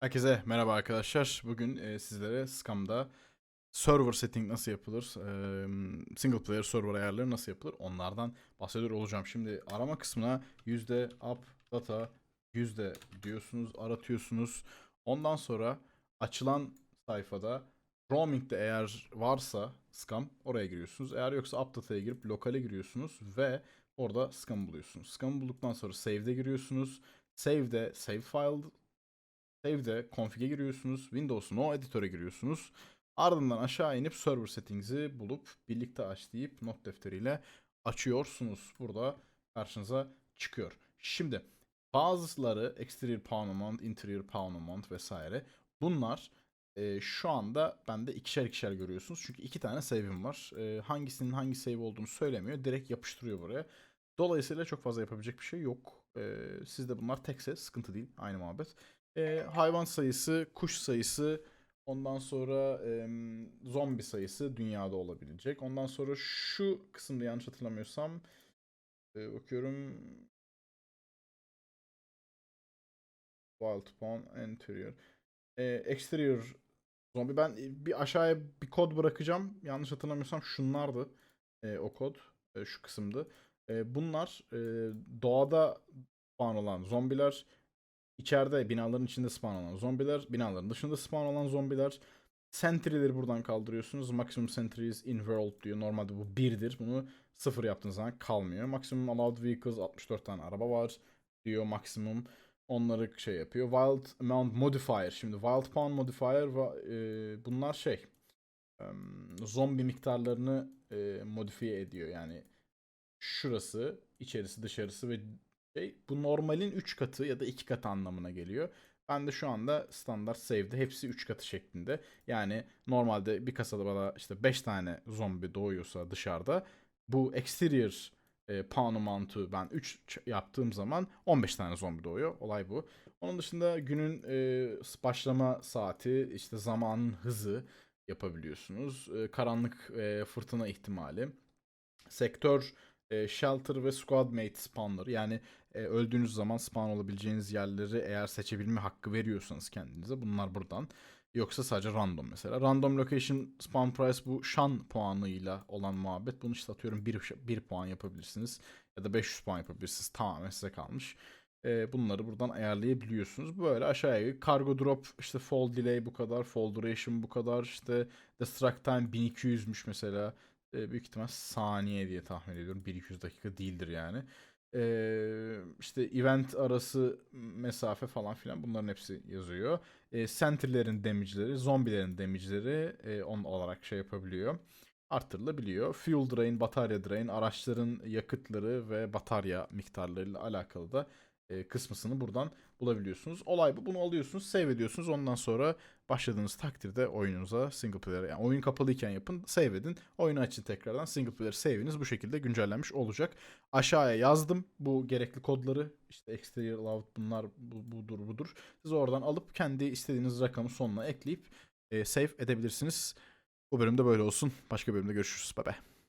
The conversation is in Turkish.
Herkese merhaba arkadaşlar. Bugün e, sizlere Scam'da server setting nasıl yapılır, e, single player server ayarları nasıl yapılır onlardan bahsediyor olacağım. Şimdi arama kısmına yüzde up data yüzde diyorsunuz, aratıyorsunuz. Ondan sonra açılan sayfada roaming'de eğer varsa Scam oraya giriyorsunuz. Eğer yoksa up data'ya girip lokale giriyorsunuz ve orada Scam'ı buluyorsunuz. Scam'ı bulduktan sonra save'de giriyorsunuz. Save'de save file Save'de config'e giriyorsunuz. Windows'un o editöre giriyorsunuz. Ardından aşağı inip server settings'i bulup birlikte aç deyip not defteriyle açıyorsunuz. Burada karşınıza çıkıyor. Şimdi bazıları exterior power amount, interior power amount vesaire bunlar e, şu anda bende ikişer ikişer görüyorsunuz. Çünkü iki tane save'im var. E, hangisinin hangi save olduğunu söylemiyor. Direkt yapıştırıyor buraya. Dolayısıyla çok fazla yapabilecek bir şey yok. E, sizde bunlar tekse sıkıntı değil. Aynı muhabbet. E, hayvan sayısı, kuş sayısı, ondan sonra e, zombi sayısı dünyada olabilecek. Ondan sonra şu kısımda yanlış hatırlamıyorsam e, bakıyorum Wild Spawn Interior. E, exterior zombi. Ben bir aşağıya bir kod bırakacağım. Yanlış hatırlamıyorsam şunlardı e, o kod. E, şu kısımdı. E, bunlar e, doğada spawn olan zombiler İçeride binaların içinde spawn olan zombiler, binaların dışında spawn olan zombiler. Sentry'leri buradan kaldırıyorsunuz. Maximum sentries in world diyor. Normalde bu 1'dir. Bunu 0 yaptığınız zaman kalmıyor. Maximum allowed vehicles 64 tane araba var diyor maksimum. Onları şey yapıyor. Wild amount modifier. Şimdi wild pound modifier e, bunlar şey e, zombi miktarlarını e, modifiye ediyor. Yani şurası, içerisi, dışarısı ve şey bu normalin 3 katı ya da 2 katı anlamına geliyor. Ben de şu anda standart save'de hepsi 3 katı şeklinde. Yani normalde bir kasada bana işte 5 tane zombi doğuyorsa dışarıda bu exterior e, pound amount'u ben 3 yaptığım zaman 15 tane zombi doğuyor. Olay bu. Onun dışında günün e, başlama saati, işte zamanın hızı yapabiliyorsunuz. E, karanlık e, fırtına ihtimali. Sektör e, shelter ve squad mate spawnlar yani e, öldüğünüz zaman spawn olabileceğiniz yerleri eğer seçebilme hakkı veriyorsanız kendinize bunlar buradan. Yoksa sadece random mesela. Random location spawn price bu şan puanıyla olan muhabbet. Bunu işte atıyorum 1, 1 puan yapabilirsiniz. Ya da 500 puan yapabilirsiniz. Tamamen size kalmış. E, bunları buradan ayarlayabiliyorsunuz. Böyle aşağıya kargo drop işte fall delay bu kadar. Fall duration bu kadar. İşte destruct time 1200'müş mesela. E, büyük ihtimal saniye diye tahmin ediyorum. 1-200 dakika değildir yani. E, işte event arası mesafe falan filan bunların hepsi yazıyor. E, sentry'lerin damage'leri, zombilerin damage'leri e, on olarak şey yapabiliyor. Arttırılabiliyor. Fuel drain, batarya drain, araçların yakıtları ve batarya miktarlarıyla alakalı da e, kısmısını buradan bulabiliyorsunuz. Olay bu. Bunu alıyorsunuz, save ediyorsunuz. Ondan sonra başladığınız takdirde oyununuza single player yani oyun kapalıyken yapın, save edin. Oyunu açın tekrardan. Single player save'iniz bu şekilde güncellenmiş olacak. Aşağıya yazdım bu gerekli kodları. İşte exterior allowed bunlar bu, budur budur. Siz oradan alıp kendi istediğiniz rakamı sonuna ekleyip e, save edebilirsiniz. Bu bölümde böyle olsun. Başka bölümde görüşürüz. Bye bye.